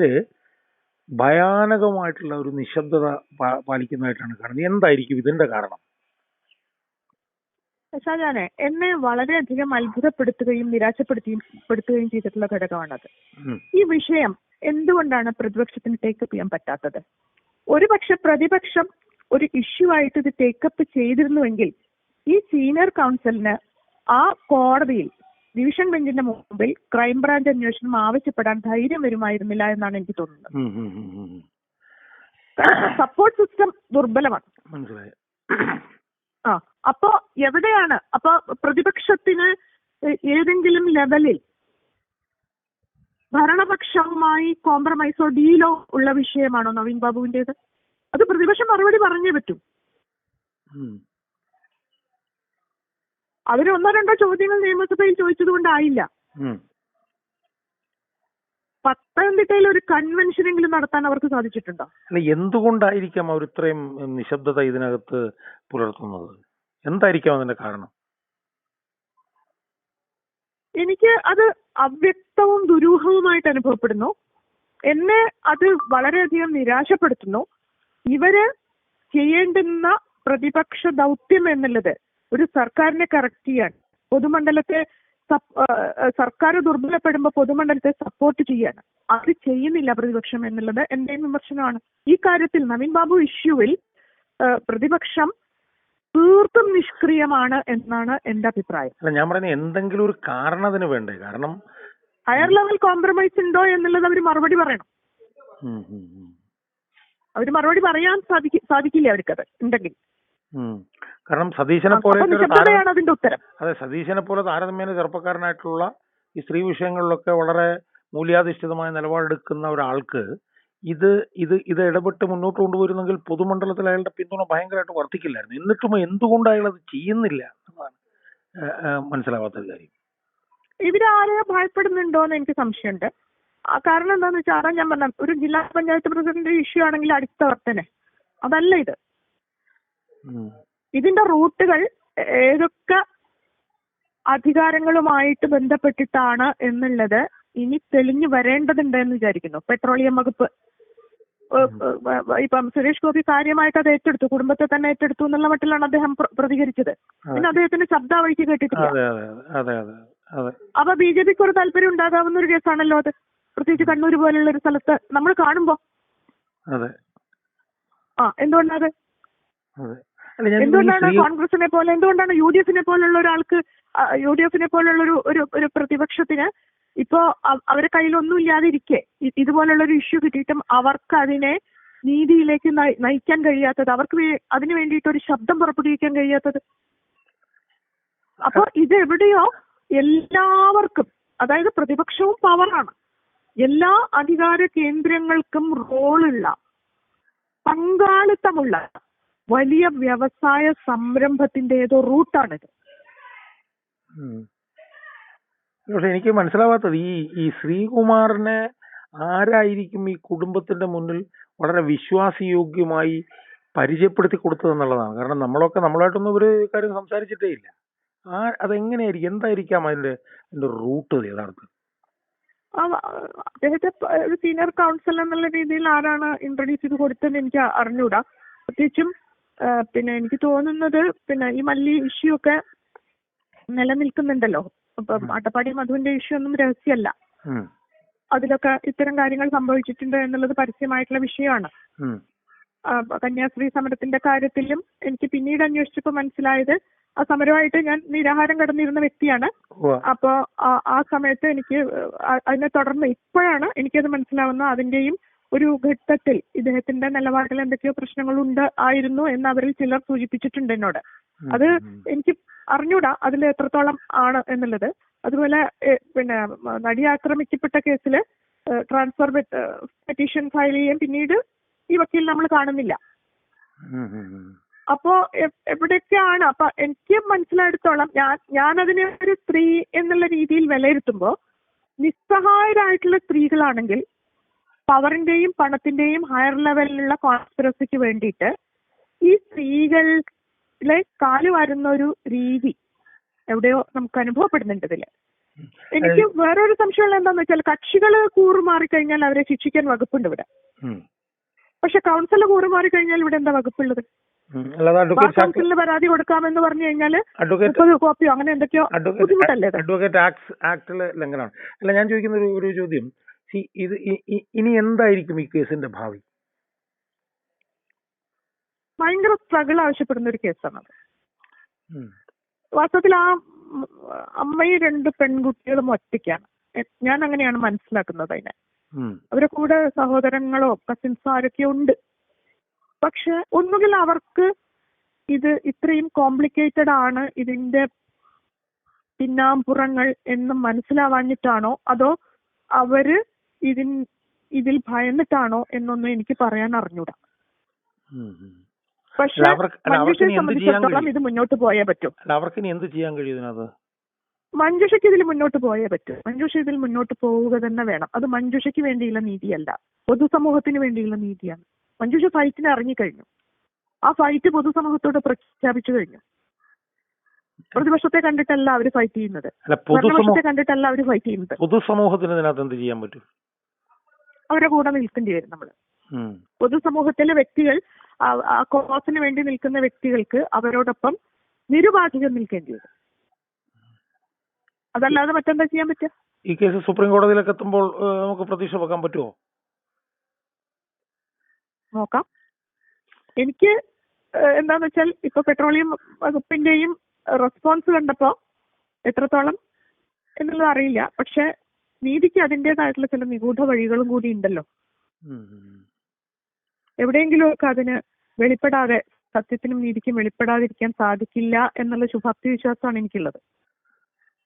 ഭയാനകമായിട്ടുള്ള ഒരു നിശബ്ദത പാലിക്കുന്നതായിട്ടാണ് കാണുന്നത്. എന്തായിരിക്കും ഇതിന്റെ കാരണം? ഷാജാനെ എന്നെ വളരെയധികം അത്ഭുതപ്പെടുത്തുകയും നിരാശപ്പെടുത്തുകയും പെടുത്തുകയും ചെയ്തിട്ടുള്ള ഘടകമാണത്. ഈ വിഷയം എന്തുകൊണ്ടാണ് പ്രതിപക്ഷത്തിന് ടേക്കപ്പ് ചെയ്യാൻ പറ്റാത്തത്? ഒരുപക്ഷെ പ്രതിപക്ഷം ഒരു ഇഷ്യൂ ആയിട്ട് ഇത് ടേക്കപ്പ് ചെയ്തിരുന്നുവെങ്കിൽ ഈ സീനിയർ കൗൺസിലിന് ആ കോടതിയിൽ ഡിവിഷൻ ബെഞ്ചിന്റെ മുമ്പിൽ ക്രൈംബ്രാഞ്ച് അന്വേഷണം ആവശ്യപ്പെടാൻ ധൈര്യം വരുമായിരുന്നില്ല എന്നാണ് എനിക്ക് തോന്നുന്നത്. സപ്പോർട്ട് സിസ്റ്റം ദുർബലമാണ്. മനസ്സിലായി. ആ അപ്പോ എവിടെയാണ് അപ്പൊ പ്രതിപക്ഷത്തിന് ഏതെങ്കിലും ലെവലിൽ ഭരണപക്ഷവുമായി കോംപ്രമൈസോ ഡീലോ ഉള്ള വിഷയമാണോ നവീൻ ബാബുവിന്റെത് അത് പ്രതിപക്ഷം മറുപടി പറഞ്ഞേ പറ്റൂ. അവർ ഒന്നോ രണ്ടോ ചോദ്യങ്ങൾ നിയമസഭയിൽ ചോദിച്ചത് കൊണ്ടായില്ല. പത്തനംതിട്ടയിൽ ഒരു കൺവെൻഷനെങ്കിലും നടത്താൻ അവർക്ക് സാധിച്ചിട്ടുണ്ടോ? എന്തുകൊണ്ടായിരിക്കാം അവർ ഇത്രയും നിശബ്ദത ഇതിനകത്ത് പുലർത്തുന്നത്? എന്തായിരിക്കാം അതിന്റെ കാരണം? എനിക്ക് അത് അവ്യക്തവും ദുരൂഹവുമായിട്ട് അനുഭവപ്പെടുന്നു. എന്നെ അത് വളരെയധികം നിരാശപ്പെടുത്തുന്നു. ഇവർ ചെയ്യേണ്ടുന്ന പ്രതിപക്ഷ ദൗത്യം എന്നുള്ളത് ഒരു സർക്കാരിനെ കറക്റ്റ് ചെയ്യാൻ പൊതുമണ്ഡലത്തെ സർക്കാർ ദുർബലപ്പെടുമ്പോൾ പൊതുമണ്ഡലത്തെ സപ്പോർട്ട് ചെയ്യാൻ. അത് ചെയ്യുന്നില്ല പ്രതിപക്ഷം എന്നുള്ളത് എന്റെയും വിമർശനമാണ്. ഈ കാര്യത്തിൽ നവീൻ ബാബു ഇഷ്യൂവിൽ പ്രതിപക്ഷം തീർത്തും നിഷ്ക്രിയമാണ് എന്നാണ് എന്റെ അഭിപ്രായം. അല്ല ഞാൻ പറയുന്നത് എന്തെങ്കിലും ഒരു കാരണത്തിന് വേണ്ടേ? കാരണം ഹയർ ലെവൽ കോംപ്രമൈസ് ഉണ്ടോ എന്നുള്ളത് അവർ മറുപടി പറയണം. അവർ മറുപടി പറയാൻ സാധിക്കി സാധിക്കില്ല അവർക്കത് ഉണ്ടെങ്കിൽ. കാരണം സതീശനെ പോലെ അതിന്റെ ഉത്തരം. അതെ സതീശനെ പോലെ താരതമ്യേന ചെറുപ്പക്കാരനായിട്ടുള്ള ഈ സ്ത്രീ വിഷയങ്ങളിലൊക്കെ വളരെ മൂല്യാധിഷ്ഠിതമായ നിലപാടെടുക്കുന്ന ഒരാൾക്ക് ഇത് ഇത് ഇത് ഇടപെട്ട് മുന്നോട്ട് കൊണ്ടുവരുന്നെങ്കിൽ പൊതുമണ്ഡലത്തിൽ അയാളുടെ പിന്തുണ ഭയങ്കരമായിട്ട് വർദ്ധിക്കില്ലായിരുന്നു. എന്നിട്ടും എന്തുകൊണ്ട് അയാൾ അത് ചെയ്യുന്നില്ല എന്നതാണ് മനസ്സിലാവാത്ത കാര്യം. ഇവരാരെ ഭയപ്പെടുന്നുണ്ടോ എന്ന് എനിക്ക് സംശയമുണ്ട്. കാരണം എന്താന്ന് വെച്ചാൽ അതാ ഞാൻ പറഞ്ഞ ഒരു ജില്ലാ പഞ്ചായത്ത് പ്രസിഡന്റ് ഇഷ്യൂ ആണെങ്കിൽ അടുത്ത വർത്തനെ അതല്ല ഇത്. ഇതിന്റെ റൂട്ടുകൾ ഏതൊക്കെ അധികാരങ്ങളുമായിട്ട് ബന്ധപ്പെട്ടിട്ടാണ് എന്നുള്ളത് ഇനി തെളിഞ്ഞു വരേണ്ടതുണ്ട് എന്ന് വിചാരിക്കുന്നു. പെട്രോളിയം വകുപ്പ് ഇപ്പം സുരേഷ് ഗോപി കാര്യമായിട്ട് അത് ഏറ്റെടുത്തു. കുടുംബത്തെ തന്നെ ഏറ്റെടുത്തു എന്നുള്ള മട്ടിലാണ് അദ്ദേഹം പ്രതികരിച്ചത്. പിന്നെ അദ്ദേഹത്തിന്റെ ശബ്ദാവഴിക്ക് കേട്ടിട്ടില്ല. അപ്പൊ ബി ജെ പിക്ക് ഒരു താല്പര്യം ഉണ്ടാകാവുന്ന ഒരു കേസാണല്ലോ അത്. പ്രത്യേകിച്ച് കണ്ണൂർ പോലുള്ള ഒരു സ്ഥലത്ത് നമ്മൾ കാണുമ്പോ. ആ എന്തുകൊണ്ടാണ് എന്തുകൊണ്ടാണ് കോൺഗ്രസിനെ പോലെ എന്തുകൊണ്ടാണ് യു ഡി എഫിനെ പോലുള്ള ഒരാൾക്ക് യു ഡി എഫിനെ പോലുള്ള ഒരു ഒരു പ്രതിപക്ഷത്തിന് ഇപ്പോ അവരെ കയ്യിലൊന്നും ഇല്ലാതിരിക്കെ ഇതുപോലുള്ള ഒരു ഇഷ്യൂ കിട്ടിയിട്ടും അവർക്ക് അതിനെ നീതിയിലേക്ക് നയിക്കാൻ കഴിയാത്തത് അവർക്ക് അതിനു വേണ്ടിയിട്ട് ഒരു ശബ്ദം പുറപ്പെടുവിക്കാൻ കഴിയാത്തത്. അപ്പൊ ഇത് എവിടെയോ എല്ലാവർക്കും അതായത് പ്രതിപക്ഷവും പവറാണ് എല്ലാ അധികാര കേന്ദ്രങ്ങൾക്കും റോളുള്ള പങ്കാളിത്തമുള്ള വലിയ വ്യവസായ സംരംഭത്തിന്റെ ഏതോ റൂട്ടാണിത്. പക്ഷെ എനിക്ക് മനസ്സിലാവാത്തത് ഈ ഈ ശ്രീകുമാറിനെ ആരായിരിക്കും ഈ കുടുംബത്തിന്റെ മുന്നിൽ വളരെ വിശ്വാസയോഗ്യമായി പരിചയപ്പെടുത്തി കൊടുത്തതെന്നുള്ളതാണ് കാരണം നമ്മളൊക്കെ നമ്മളായിട്ടൊന്നും ഒരു കാര്യം സംസാരിച്ചിട്ടേ ഇല്ല. ആ അതെങ്ങനെയായിരിക്കും? എന്തായിരിക്കാം അതിന്റെ അതിന്റെ റൂട്ട് യഥാർത്ഥം അദ്ദേഹത്തെ ഒരു സീനിയർ കൗൺസിൽ എന്നുള്ള രീതിയിൽ ആരാണ് ഇൻട്രൊഡ്യൂസ് ചെയ്ത് കൊടുത്തതെന്ന് എനിക്ക് അറിഞ്ഞൂടാ. പ്രത്യേകിച്ചും പിന്നെ എനിക്ക് തോന്നുന്നത് പിന്നെ ഈ മല്ലി ഇഷ്യൂ ഒക്കെ നിലനിൽക്കുന്നുണ്ടല്ലോ. അപ്പൊ അട്ടപ്പാടി മധുവിന്റെ ഇഷ്യൂ ഒന്നും രഹസ്യമല്ല. അതിലൊക്കെ ഇത്തരം കാര്യങ്ങൾ സംഭവിച്ചിട്ടുണ്ട് എന്നുള്ളത് പരസ്യമായിട്ടുള്ള വിഷയമാണ്. കന്യാസ്ത്രീ സമരത്തിന്റെ കാര്യത്തിലും എനിക്ക് പിന്നീട് അന്വേഷിച്ചപ്പോൾ മനസ്സിലായത് ആ സമരമായിട്ട് ഞാൻ നിരാഹാരം കടന്നിരുന്ന വ്യക്തിയാണ്. അപ്പോ ആ- സമയത്ത് എനിക്ക് അതിനെ തുടർന്ന് ഇപ്പോഴാണ് എനിക്കത് മനസ്സിലാവുന്ന അതിന്റെയും ഒരു ഘട്ടത്തിൽ ഇദ്ദേഹത്തിന്റെ നിലപാടിൽ എന്തൊക്കെയോ പ്രശ്നങ്ങളുണ്ട് ആയിരുന്നു എന്ന് അവരിൽ ചിലർ സൂചിപ്പിച്ചിട്ടുണ്ട് എന്നോട്. അത് എനിക്ക് അറിഞ്ഞൂടാ അതിൽ എത്രത്തോളം ആണ് എന്നുള്ളത്. അതുപോലെ പിന്നെ നടി ആക്രമിക്കപ്പെട്ട കേസിൽ ട്രാൻസ്ഫർ പെറ്റീഷൻ ഫയൽ ചെയ്യാൻ പിന്നീട് ഈ വക്കീൽ നമ്മൾ കാണുന്നില്ല. അപ്പോ എവിടെയൊക്കെയാണ് അപ്പൊ എനിക്ക് മനസ്സിലായിടത്തോളം ഞാൻ ഞാൻ അതിനെ ഒരു സ്ത്രീ എന്നുള്ള രീതിയിൽ വിലയിരുത്തുമ്പോൾ നിസ്സഹായരായിട്ടുള്ള സ്ത്രീകളാണെങ്കിൽ പവറിന്റെയും പണത്തിന്റെയും ഹയർ ലെവലിലുള്ള കോൺസ്പിറസിക്ക് വേണ്ടിയിട്ട് ഈ സ്ത്രീകളിലെ കാൽ വരുന്ന ഒരു രീതി എവിടെയോ നമുക്ക് അനുഭവപ്പെടുന്നുണ്ട് ഇതിൽ. എനിക്ക് വേറൊരു സംശയമുള്ള എന്താന്ന് വെച്ചാൽ കക്ഷികൾ കൂറുമാറി കഴിഞ്ഞാൽ അവരെ ശിക്ഷിക്കാൻ വകുപ്പുണ്ട് ഇവിടെ. പക്ഷെ കൗൺസിൽ കൂറുമാറി കഴിഞ്ഞാൽ ഇവിടെ എന്താ വകുപ്പുള്ളത്? കൗൺസിലിന് പരാതി കൊടുക്കാമെന്ന് പറഞ്ഞു കഴിഞ്ഞാൽ അഡ്വക്കേറ്റ് മുപ്പത് കോപ്പിയോ അങ്ങനെ എന്തൊക്കെയോ ബുദ്ധിമുട്ടല്ലേ? അഡ്വക്കേറ്റ് ആക്ട് ആക്ടിലെ ലംഘനമാണ്. അല്ല ഞാൻ ചോദിക്കുന്ന ഒരു ചോദ്യം. സി ഇത് ഇനി എന്തായിരിക്കും ഈ കേസിന്റെ ഭാവി? ഭയങ്കര സ്ട്രഗിൾ ആവശ്യപ്പെടുന്ന ഒരു കേസാണ്. വാസ്തവത്തിൽ ആ അമ്മയും രണ്ട് പെൺകുട്ടികളും ഒറ്റയ്ക്കാണ്. ഞാൻ അങ്ങനെയാണ് മനസ്സിലാക്കുന്നത് അതിനെ. അവരെ കൂടെ സഹോദരങ്ങളോ കസിൻസോ ആരൊക്കെ ഉണ്ട്. പക്ഷെ ഒന്നുകിൽ അവർക്ക് ഇത് ഇത്രയും കോംപ്ലിക്കേറ്റഡ് ആണ് ഇതിന്റെ പിന്നാമ്പുറങ്ങൾ എന്ന് മനസ്സിലാവാഞ്ഞിട്ടാണോ? അതോ അവർ ഇതിൻ ഇതിൽ ഭയന്നിട്ടാണോ എന്നൊന്നും എനിക്ക് പറയാൻ അറിഞ്ഞൂടാ. പക്ഷെ മഞ്ജുഷയെ സംബന്ധിച്ചിടത്തോളം ഇത് മുന്നോട്ട് പോയേ പറ്റൂ. അവർക്ക് എന്ത് ചെയ്യാൻ കഴിയും മഞ്ജുഷയ്ക്ക് ഇതിൽ മുന്നോട്ട് പോയേ പറ്റൂ. മഞ്ജുഷ ഇതിൽ മുന്നോട്ട് പോവുക തന്നെ വേണം. അത് മഞ്ജുഷയ്ക്ക് വേണ്ടിയുള്ള നീതിയല്ല. പൊതുസമൂഹത്തിന് വേണ്ടിയുള്ള നീതിയാണ്. മഞ്ജുഷ ഫൈറ്റിന് ഇറങ്ങിക്കഴിഞ്ഞു. ആ ഫൈറ്റ് പൊതുസമൂഹത്തോട് പ്രഖ്യാപിച്ചു കഴിഞ്ഞു. പ്രതിപക്ഷത്തെ കണ്ടിട്ടല്ല അവർ ഫൈറ്റ് ചെയ്യുന്നത്. ഭരണപക്ഷത്തെ കണ്ടിട്ടല്ല അവർ ഫൈറ്റ് ചെയ്യുന്നത്. പൊതുസമൂഹത്തിന് ഇതിനകത്ത് എന്ത് ചെയ്യാൻ പറ്റും? അവരുടെ കൂടെ നിൽക്കേണ്ടി വരും നമ്മൾ പൊതുസമൂഹത്തിലെ വ്യക്തികൾ കോസിന് വേണ്ടി നിൽക്കുന്ന വ്യക്തികൾക്ക് അവരോടൊപ്പം നിരുപാധികം നിൽക്കേണ്ടി വരും. അതല്ലാതെ മറ്റെന്താ ചെയ്യാൻ പറ്റുക? ഈ കേസ് സുപ്രീം കോടതിയിലൊക്കെ എത്തുമ്പോൾ നമുക്ക് പ്രതീക്ഷ വെക്കാൻ പറ്റുമോ നോക്കാം. എനിക്ക് എന്താന്ന് വെച്ചാൽ ഇപ്പൊ പെട്രോളിയം വകുപ്പിന്റെയും റെസ്പോൺസ് കണ്ടപ്പോ എത്രത്തോളം എന്നുള്ളത് അറിയില്ല. പക്ഷെ നീതിക്ക് അതിന്റെതായിട്ടുള്ള ചില നിഗൂഢ വഴികളും കൂടി ഉണ്ടല്ലോ. എവിടെയെങ്കിലും ഒക്കെ അതിന് വെളിപ്പെടാതെ സത്യത്തിനും നീതിക്കും വെളിപ്പെടാതിരിക്കാൻ സാധിക്കില്ല എന്നുള്ള ശുഭാപ്തി വിശ്വാസമാണ് എനിക്കുള്ളത്.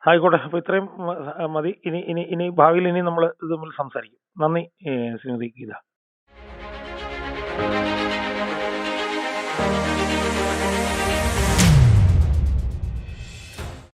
ആയിക്കോട്ടെ. അപ്പൊ ഇത്രയും മതി. ഇനി ഇനി ഇനി ഭാവിയിൽ ഇനി നമ്മൾ ഇത് തമ്മിൽ സംസാരിക്കും. നന്ദി ശ്രീമതി ഗീത.